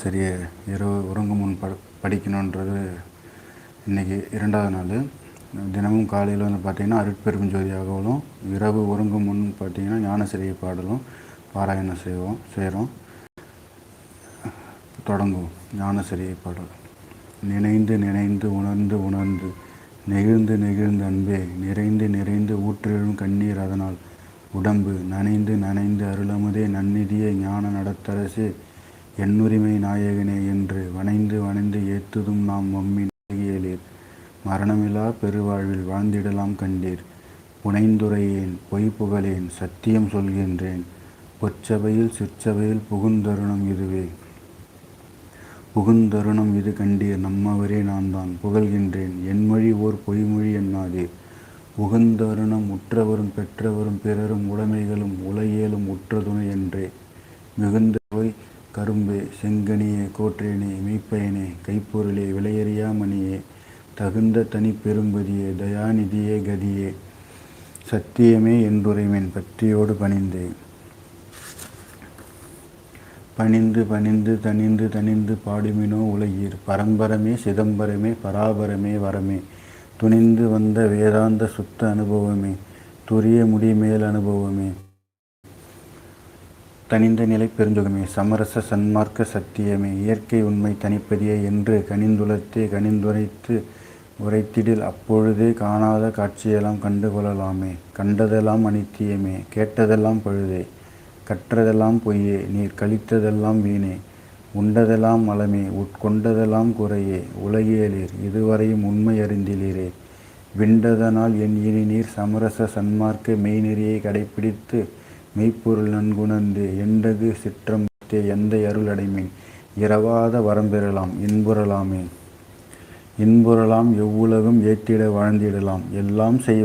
ஞானசரியை இரவு உறங்கும் முன் ப படிக்கணுன்றது இன்றைக்கி இரண்டாவது நாள். தினமும் காலையில் வந்து பார்த்திங்கன்னா அருட்பெரும் ஜோதியாகவும் இரவு உறங்கும் முன் பார்த்திங்கன்னா ஞானசரியை பாடலும் பாராயணம் செய்வோம் செய்கிறோம் தொடங்கும் ஞானசிரியை பாடல். நினைந்து நினைந்து உணர்ந்து உணர்ந்து நெகிழ்ந்து நெகிழ்ந்து அன்பே நிறைந்து நிறைந்து ஊற்றெழும் கண்ணீர் அதனால். உடம்பு நனைந்து நனைந்து அருளமுதே நன்னிதியே ஞான நடத்தரசே. எண்ணுரிமை நாயகனே என்று வணைந்து வணைந்து ஏத்துதும் நாம் மம்மி நல்கியலீர் மரணமிலா பெருவாழ்வில் வாழ்ந்திடலாம் கண்டீர். புனைந்துரையேன் பொய் புகழேன் சத்தியம் சொல்கின்றேன். பொற்சபையில் சிற்சபையில் புகுந்தருணம் இதுவே. புகுந்தருணம் இது கண்டீர் நம்மவரே நான் தான் புகழ்கின்றேன் என்மொழி ஓர் பொய்மொழி எண்ணாதீர் புகுந்தருணம் உற்றவரும் பெற்றவரும் பிறரும் உடைமைகளும் உலகியலும் உற்ற துணை என்றே. மிகுந்த கரும்பு செங்கனியே கோற்றேனே மெய்ப்பயனே கைப்பொருளே விலையறியா மணியே தகுந்த தனி பெரும்பதியே தயாநிதியே கதியே சத்தியமே என்றுரைமேன் பக்தியோடு பணிந்து. பணிந்து பணிந்து தனிந்து தனிந்து பாடுமினோ உலகீர் பரம்பரமே சிதம்பரமே பராபரமே வரமே துணிந்து வந்த வேதாந்த சுத்த அனுபவமே துரிய முடிமேல் அனுபவமே தனிந்த நிலை பெருந்துகமே சமரச சன்மார்க்க சத்தியமே இயற்கை உண்மை தனிப்பதியே என்று கனிந்துளத்தே கனிந்துரைத்து உரைத்திடில் அப்பொழுதே காணாத காட்சியெல்லாம் கண்டு கொள்ளலாமே கண்டதெல்லாம் அனித்தியமே கேட்டதெல்லாம் பழுதே. கற்றதெல்லாம் பொய்யே நீர் கழித்ததெல்லாம் வீணே. உண்டதெல்லாம் மலமே உட்கொண்டதெல்லாம் குறையே. உலகியலீர் இதுவரையும் உண்மை அறிந்திலீரே. விண்டதனால் என் இனி நீர் சமரச சன்மார்க்க மெய்நெறியை கடைப்பிடித்து மெய்ப்பொருள் நன்குணர்ந்து எண்டது சிற்றம்பத்தே எந்த அருள் அடைமேன்? இரவாத வரம்பெறலாம் இன்புறலாமே. இன்புறலாம் எவ்வுலகும் ஏற்றிட வாழ்ந்திடலாம். எல்லாம் செய்ய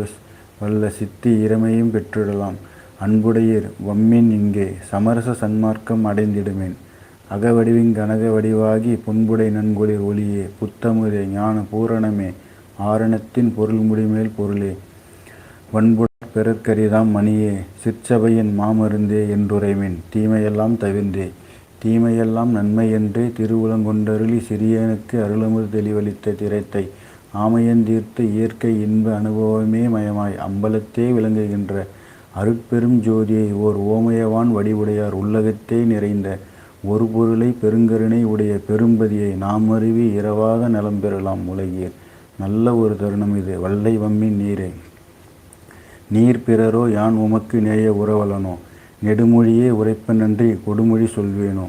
வல்ல சித்தி இறமையும் பெற்றிடலாம். அன்புடையீர் வம்மின் இங்கே சமரச சன்மார்க்கம் அடைந்திடுமேன். அகவடிவின் கனக வடிவாகி புன்புடை நன்கொளிர் ஒளியே புத்தமுதே ஞான பூரணமே. ஆரணத்தின் பொருள் முடிமேல் பொருளே. வன்புட பிறர்க்கரிதாம் மணியே சிற்சபையின் மாமருந்தே என்றுரைமின். தீமையெல்லாம் தவிர்ந்தே. தீமையெல்லாம் நன்மை என்றே திருவுலங்கொண்டருளி சிறியனுக்கு அருளமுது தெளிவளித்த திரைத்தை. ஆமையந்தீர்த்த இயற்கை இன்ப அனுபவமே மயமாய் அம்பலத்தே விளங்குகின்ற. அருட்பெரும் ஜோதியை ஓர் ஓமயவான் வடிவுடையார் உள்ளகத்தே நிறைந்த. ஒரு பொருளை பெருங்கருணை உடைய பெரும்பதியை நாம் அருவி இரவாத நலம் பெறலாம் உலகீர் நல்ல ஒரு தருணம் இது. வல்லை வம்மின் நீரே. நீர் பிறரோ யான் உமக்கு நேய உறவலனோ? நெடுமொழியே உரைப்பனன்றி கொடுமொழி சொல்வேனோ?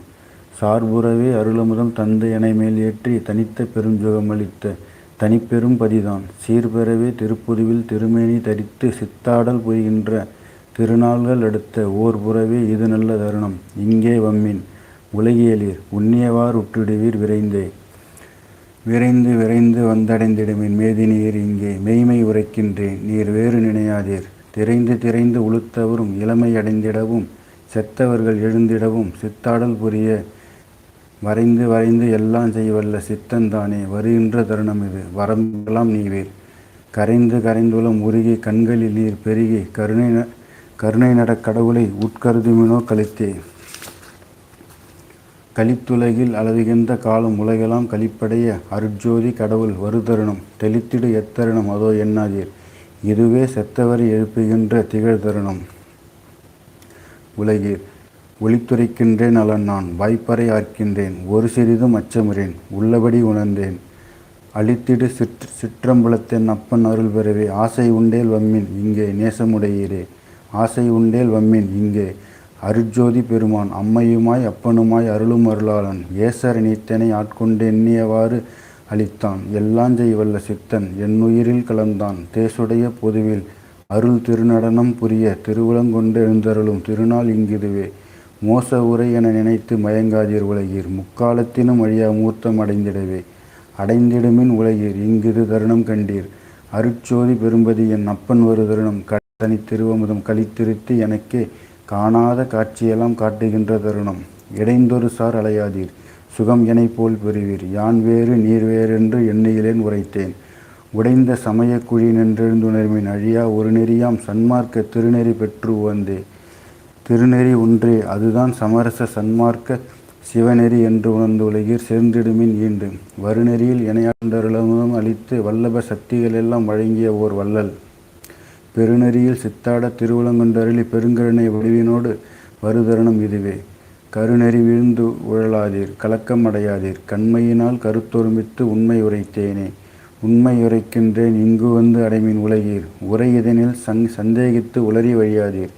சார்புறவே அருளமுதம் தந்தை என மேல் ஏற்றி தனித்த பெருஞ்சுகமளித்த தனிப்பெரும் பதிதான். சீர்பெறவே திருப்புதுவில் திருமேனி தரித்து சித்தாடல் புரிகின்ற திருநாள்கள் அடுத்த ஓர் புறவே இது நல்ல தருணம். இங்கே வம்மின் உலகியலீர் உண்ணியவார் உற்றிடுவீர் விரைந்தே. விரைந்து விரைந்து வந்தடைந்திடுமின் மேதினீர் இங்கே. மெய்மை உரைக்கின்றேன். நீர் வேறு நினையாதீர். திரைந்து திரைந்து உளுத்தவரும் இளமை அடைந்திடவும் செத்தவர்கள் எழுந்திடவும் சித்தாடல் புரிய வரைந்து வரைந்து எல்லாம் செய்வல்ல சித்தந்தானே வருகின்ற தருணம் இது. வரம்பெல்லாம் நீவீர். கரைந்து கரைந்துளம் உருகி கண்களில் நீர் பெருகி கருணை கருணை நட கடவுளை உட்கருதுமினோ கழித்தே கலித்துலகில் அளவுகின்ற காலம் உலகெல்லாம் கழிப்படைய அருட்ஜோதி கடவுள் வருதருணம். தெளித்திடு எத்தருணம் அதோ எண்ணாதீர் இதுவே செத்தவரை எழுப்புகின்ற திகழ் தருணம் உலகீர். ஒளித்துரைக்கின்றேன் அலன் நான். வாய்ப்பறை ஆர்க்கின்றேன். ஒரு சிறிதும் அச்சமுறேன். உள்ளபடி உணர்ந்தேன். அழித்திடு சிற் சிற்றம்பலத்தின் அப்பன் அருள் பெறவே. ஆசை உண்டேல் வம்மின் இங்கே நேசமுடையீரே. ஆசை உண்டேல் வம்மின் இங்கே. அருட்ஜோதி பெருமான் அம்மையுமாய் அப்பனுமாய் அருளும் அருளாளன் ஏசர் நீத்தனை ஆட்கொண்டு எண்ணியவாறு அளித்தான். எல்லாஞ்செய் வல்ல சித்தன் என்னுயிரில் கலந்தான். தேசுடைய பொதுவில் அருள் திருநடனம் புரிய திருவுளங்கொண்டு எழுந்தருளும் திருநாள் இங்கிதுவே. மோச உரை என நினைத்து மயங்காதீர் உலகீர் முக்காலத்தினும் அழியா மூர்த்தம் அடைந்திடவே. அடைந்திடுமின் உலகீர் இங்கிது தருணம் கண்டீர். அருட்சோதி பெரும்பதி என் அப்பன் ஒரு தருணம் கடத்தனி திருவமுதம் கழித்திருத்தி எனக்கே காணாத காட்சியெல்லாம் காட்டுகின்ற தருணம். இடைந்தொரு சார் அலையாதீர். சுகம் எனை போல் பெறுவீர். யான் வேறு நீர் வேறென்று எண்ணியிலேன் உரைத்தேன். உடைந்த சமயக்குழி குழி அழியா ஒரு நெறியாம் சன்மார்க்க திருநெறி பெற்று உவந்தே. திருநெறி ஒன்றே அதுதான் சமரச சன்மார்க்க சிவநெறி என்று உணர்ந்து உலகீர் சேர்ந்திடுமின் ஈண்டு. வருநெறியில் இணையாண்டருளமும் அளித்து வல்லப சக்திகளெல்லாம் வழங்கிய ஓர் வள்ளல். பெருநெறியில் சித்தாட திருவுளங்கொண்டருளி பெருங்கருணை வடிவினோடு வருதருணம் இதுவே. கருநெறி வீழ்ந்து உழலாதீர் கலக்கம் அடையாதீர். கண்மையினால் கருத்தொருமித்து உண்மை உரைத்தேனே. உண்மை உரைக்கின்றேன் இங்கு வந்து அடைமின் உலகீர். உரை இதனில் சங் சந்தேகித்து உளறி வழியாதீர்.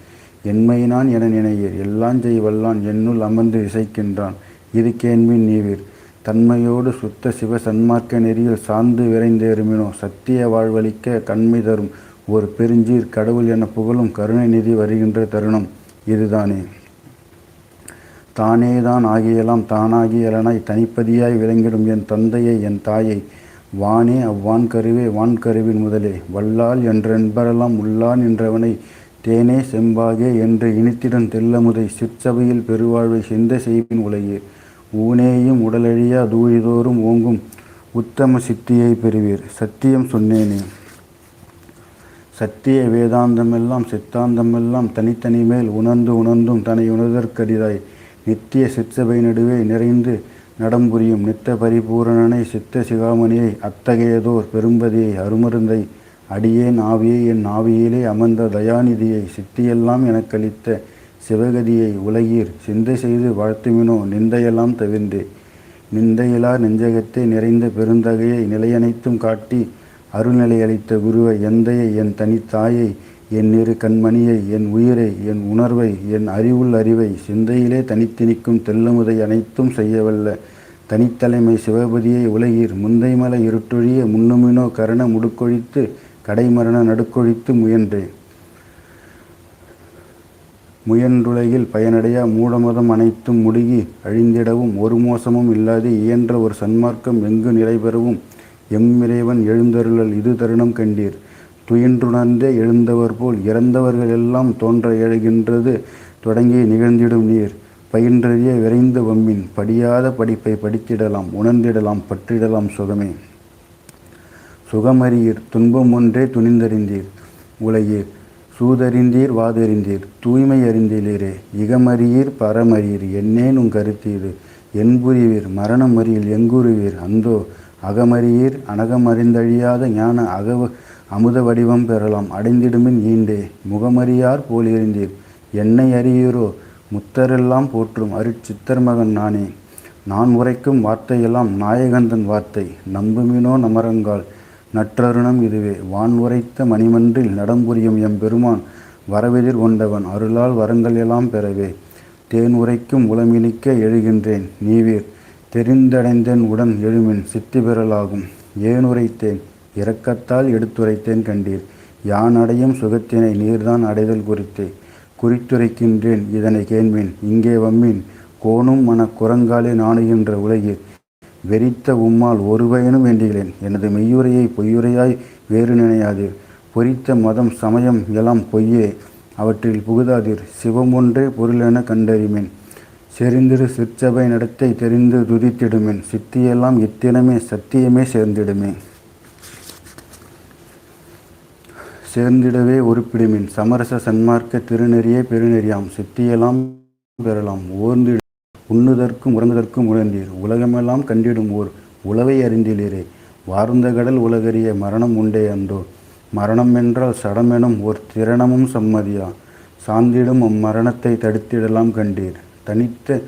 என்மையினான் என நினையீர். எல்லாம் செய் வல்லான் என்னுள் அமர்ந்து இசைக்கின்றான். இது கேன்மின் நீவீர். தன்மையோடு சுத்த சிவ சன்மார்க்க நெறியில் சார்ந்து விரைந்தேறுமினோ. சத்திய வாழ்வளிக்க கண்மை தரும் ஒரு பெருஞ்சீர் கடவுள் என புகழும் கருணை நிதி வருகின்ற தருணம் இதுதானே. தானேதான் ஆகியலாம் தானாகி எலனாய் தனிப்பதியாய் விளங்கிடும் என் தந்தையை என் தாயை. வானே அவ்வான் கருவே வான் கருவின் முதலே. வல்லால் என்றென்பரெல்லாம் உள்ளான் என்றவனை தேனே செம்பாகே என்று இனித்திடன் தெல்லமுதை சிற்சபையில் பெருவாழ்வை சிந்த செய்வின் உலகே ஊனேயும் உடலழியா தூழிதோறும் ஓங்கும் உத்தம சித்தியை பெறுவீர். சத்தியம் சொன்னேனே. சத்திய வேதாந்தமெல்லாம் சித்தாந்தமெல்லாம் தனித்தனி மேல் உணர்ந்து உணர்ந்தும் தன்னை உணர்தற்கரிதாய் நித்திய சிற்சபை நடுவே நிறைந்து நடம்புரியும் நித்த பரிபூரணனை சித்த சிகாமணியை அத்தகையதோர் பெரும்பதியை அருமருந்தை அடியேன் ஆவியை என் ஆவியிலே அமர்ந்த தயாநிதியை சித்தியெல்லாம் எனக்களித்த சிவகதியை உலகீர் சிந்தை செய்து வாழ்த்துமினோ நிந்தையெல்லாம் தவிர்ந்தே நிந்தையிலா நெஞ்சகத்தை நிறைந்த பெருந்தகையை நிலையனைத்தும் காட்டி அருள்நிலை அளித்த குருவை எந்தையை என் தனித்தாயை என் இரு கண்மணியை என் உயிரை என் உணர்வை என் அறிவுள் அறிவை சிந்தையிலே தனித்தினிக்கும் தெல்லமுதை அனைத்தும் செய்யவல்ல. தனித்தலைமை சிவபதியை உலகீர் முந்தைமலை இருட்டொழிய முன்னுமினோ கரண முடுக்கொழித்து கடைமரண நடுக்கொழித்து முயன்றேன் முயன்றுலகில் பயனடையா மூடமதம் அனைத்தும் முடுகி அழிந்திடவும் ஒரு மோசமும் இல்லாது இயன்ற ஒரு சன்மார்க்கம் எங்கு நிலைபெறவும்? எம்மிறைவன் எழுந்தருளல் இது தருணம் கண்டீர். துயின்றுணர்ந்தே எழுந்தவர் போல் இறந்தவர்கள் எல்லாம் தோன்ற எழுகின்றது தொடங்கி நிகழ்ந்திடும் நீர். பயின்றறிய விரைந்த வம்மின் படியாத படிப்பை படித்திடலாம் உணர்ந்திடலாம் பற்றிடலாம் சுகமே. சுகமறியீர் துன்பம் ஒன்றே துணிந்தறிந்தீர். உலகீர் சூதறிந்தீர் வாதறிந்தீர். தூய்மை அறிந்தீரே இகமறியீர் பரமறியீர். என்னேனும் கருத்தீர் என்புரிவீர் மரணம் அறியில் எங்குருவீர்? அந்தோ அகமறியீர் அனகமறிந்தழியாத ஞான அகவ அமுத வடிவம் பெறலாம். அடைந்திடுமின் ஈண்டே முகமறியார் போலிருந்தீர். என்னை அறியீரோ முத்தரெல்லாம் போற்றும் அருட்சித்தர் மகன் நானே. நான் உரைக்கும் வார்த்தையெல்லாம் நாயகந்தன் வார்த்தை. நம்புமினோ நமரங்கால் நற்றருணம் இதுவே. வான் உரைத்த மணிமன்றில் நடம்புரியும் எம் பெருமான் வரவெதிர் கொண்டவன் அருளால் வரங்கள் எல்லாம் பெறவே. தேன் உரைக்கும் உளமினிக்க எழுகின்றேன். நீவீர் தெரிந்தடைந்தேன் உடன் எழுமின் சித்தி பெறலாகும் இரக்கத்தால் எடுத்துரைத்தேன் கண்டீர். யான் அடையும் சுகத்தினை நீர்தான் அடைதல் குறித்தே. குறித்துரைக்கின்றேன் இதனை கேண்மீன் இங்கே வம்மின். கோணும் மன குரங்காலே நாணுகின்ற உலகில் வெறித்த உம்மால் ஒரு பயனும் வேண்டுகிறேன். எனது மெய்யுரையை பொய்யுரையாய் வேறு நினையாதீர். பொறித்த மதம் சமயம் எல்லாம் பொய்யே. அவற்றில் புகுதாதீர். சிவம் ஒன்றே பொருளென கண்டறிமேன். செறிந்திரு சிற்சபை நடத்தை தெரிந்து துதித்திடுமேன் சித்தியெல்லாம் இத்தினமே சத்தியமே சேர்ந்திடுமே. சேர்ந்திடவே உருப்பிடுமின் சமரச சன்மார்க்க திருநெறியே பெருநெறியாம். சித்தியெல்லாம் பெறலாம். ஓர்ந்திடு உண்ணுதற்கும் உறங்குதற்கும் உழந்தீர். உலகமெல்லாம் கண்டிடும் ஓர் உளவை அறிந்திலீரே. வார்ந்த கடல் உலகறிய மரணம் உண்டே அந்தோ மரணம் என்றால் சடமெனும் ஓர் திரணமும் சம்மதியா. சாந்திடும் அம்மரணத்தை தடுத்திடலாம் கண்டீர். தனித்த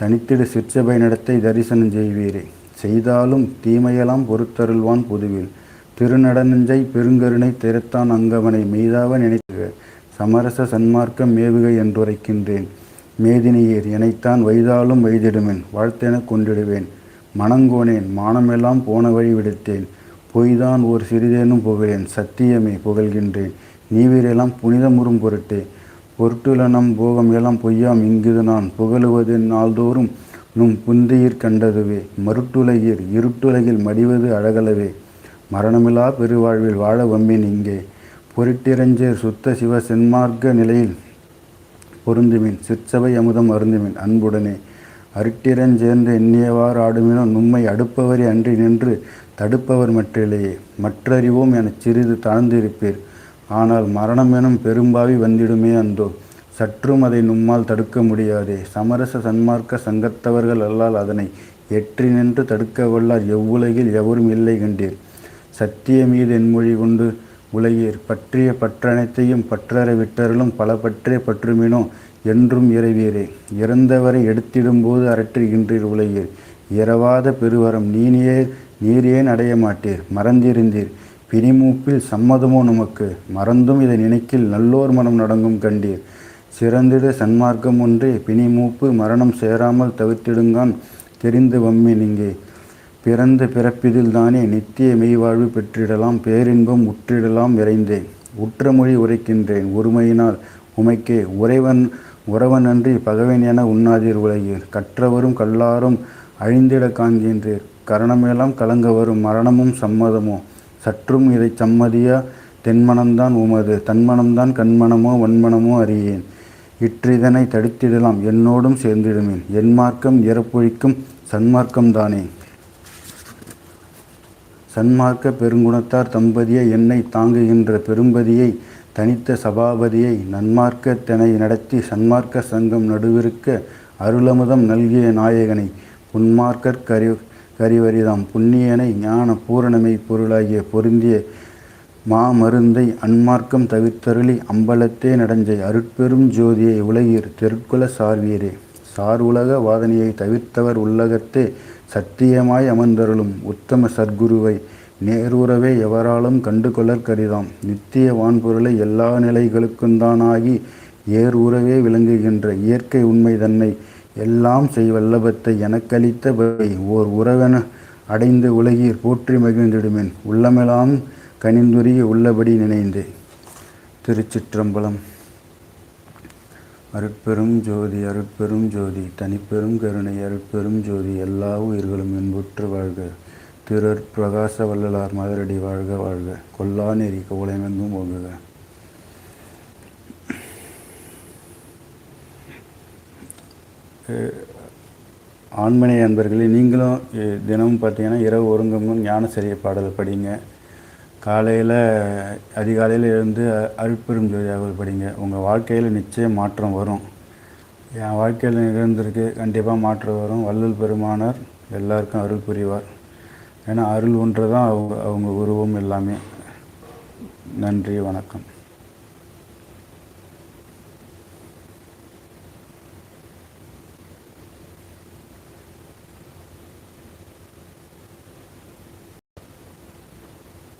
தனித்திடு சிற்சபை நடத்தை தரிசனம் செய்வீரே. செய்தாலும் தீமையெல்லாம் பொறுத்தருள்வான் பொதுவில். திருநடனஞ்சை பெருங்கருணை திறத்தான் அங்கவனை மெய்தாவ நினைத்து சமரச சன்மார்க்கம் மேவுகை என்றுரைக்கின்றேன். மேதினியீர் எனைத்தான் வைதாலும் வைதிடுமேன் வாழ்த்தென கொண்டிடுவேன். மணங்கோனேன் மானமெல்லாம் போன வழி விடுத்தேன். பொய்தான் ஓர் சிறிதேனும் புகழேன் சத்தியமே புகழ்கின்றேன். நீவீரெல்லாம் புனிதமுறும் பொருட்டே பொருட்டுலனம் போகம் எல்லாம் பொய்யாம். இங்குது நான் புகழுவது நாள்தோறும் நும் புந்தியிற் கண்டதுவே. மருட்டுலகிர் இருட்டுலகில் மடிவது அழகலவே. மரணமில்லா பெருவாழ்வில் வாழ வம்மேன் இங்கே. பொருட்டிரஞ்சேர் சுத்த சிவ சென்மார்க்க நிலையில் பொருந்துமின். சிற்சபை அமுதம் அருந்துமின் அன்புடனே. அருட்டிரஞ்சேர்ந்து எண்ணியவாறு ஆடுமினோ நும்மை அடுப்பவரே அன்றி நின்று தடுப்பவர் மற்றிலேயே. மற்றறிவோம் எனச் சிறிது தாழ்ந்திருப்பீர். ஆனால் மரணம் எனும் பெரும்பாவி வந்திடுமே அந்தோ. சற்றும் அதை நம்மால் தடுக்க முடியாதே. சமரச சன்மார்க்க சங்கத்தவர்கள் அல்லால் அதனை எற்றி நின்று தடுக்க வல்லார் எவ்வுலகில் எவரும் இல்லை கண்டீர். சத்திய மீது என்மொழி கொண்டு உலகீர். பற்றிய பற்றனைத்தையும் பற்றற விட்டர்களும் பல பற்றே பற்றுமினோ என்றும் இறைவீரே. இறந்தவரை எடுத்திடும்போது அரற்றுகின்றீர் உலகீர். இரவாத பெருவரம் நீனியே நீர் அடைய மாட்டீர் மறந்திருந்தீர். பிணிமூப்பில் சம்மதமோ நமக்கு? மறந்தும் இதை நினைக்கில் நல்லோர் மனம் நடங்கும் கண்டீர். சிறந்திட சன்மார்க்கம் ஒன்றே பிணிமூப்பு மரணம் சேராமல் தவிர்த்திடுங்கான் தெரிந்து வம்மின் இங்கே பிறந்த பிறப்பிதில் தானே நித்திய மெய்வாழ்வு பெற்றிடலாம் பேரின்பம் உற்றிடலாம் விரைந்தே. உற்ற மொழி உரைக்கின்றேன் ஒருமையினால் உமைக்கே. உறைவன் உறவனன்றி பகவன் என உண்ணாதீர் உலகீர் கற்றவரும் கல்லாரும் அழிந்திட காண்கின்றீர். கரணமெல்லாம் கலங்க வரும் மரணமும் சம்மதமோ? சற்றும் இதை சம்மதியா தென்மனம்தான் உமது. தன்மனம்தான் கண்மனமோ வன்மனமோ அறியேன். இற்றிதனை தடுத்திடலாம் என்னோடும் சேர்ந்திடுமேன். என் மார்க்கம் இறப்பொழிக்கும் சன்மார்க்கம்தானே சன்மார்க்க பெருங்குணத்தார் தம்பதியை என்னை தாங்குகின்ற பெரும்பதியை தனித்த சபாபதியை நன்மார்க்கத்தனை நடத்தி சன்மார்க்க சங்கம் நடுவிருக்க அருளமுதம் நல்கிய நாயகனை புன்மார்க்கற் கரிவரிதாம் புண்ணியனை ஞான பூரணமை பொருளாகிய பொருந்திய மாமருந்தை அன்மார்க்கம் தவிர்த்தருளி அம்பலத்தே நடஞ்சை அருட்பெரும் ஜோதியை உலகீர் தெருட்குல சார்வீரே. சார் உலக வாதனையை தவிர்த்தவர் உள்ளகத்தே சத்தியமாய் அமர்ந்தருளும் உத்தம சர்க்குருவை நேருறவே எவராலும் கண்டு கொள்ளற்கரிதாம் நித்திய வான்பொருளை எல்லா நிலைகளுக்குந்தானாகி ஏர் உறவே விளங்குகின்ற இயற்கை உண்மை தன்னை எல்லாம் செய் வல்லபத்தை எனக்களித்த பகை. ஓர் உறவென அடைந்து உலகீர் போற்றி மகிழ்ந்திடுமேன். உள்ளமெல்லாம் கனிந்துரிய உள்ளபடி நினைந்து. திருச்சிற்றம்பலம். அருட்பெரும் ஜோதி அருட்பெரும் ஜோதி தனிப்பெரும் கருணை அருட்பெரும் ஜோதி எல்லா உயிர்களும் இன்புற்று வாழ்க. திருப்பிரகாச வள்ளலார் மதரடி வாழ்க வாழ்க. கொல்லா நெறி கோலைமெங்கும் ஓங்குக ஆண்மனை அன்பர்களே நீங்களும் தினமும் பார்த்தீங்கன்னா இரவு ஒருங்கமும் ஞான சரிய பாடல் படிங்க. காலையில் அதிகாலையில் எழுந்து அருட்பெரும் ஜோதியாக படிங்க. உங்கள் வாழ்க்கையில் நிச்சயம் மாற்றம் வரும். என் வாழ்க்கையில் நிகழ்ந்திருக்கு கண்டிப்பாக மாற்றம் வரும். வள்ளல் பெருமானார் எல்லாருக்கும் அருள் புரிவார். ஏன்னா அருள் ஒன்று தான் அவங்க அவங்க உருவம் எல்லாமே. நன்றி வணக்கம்.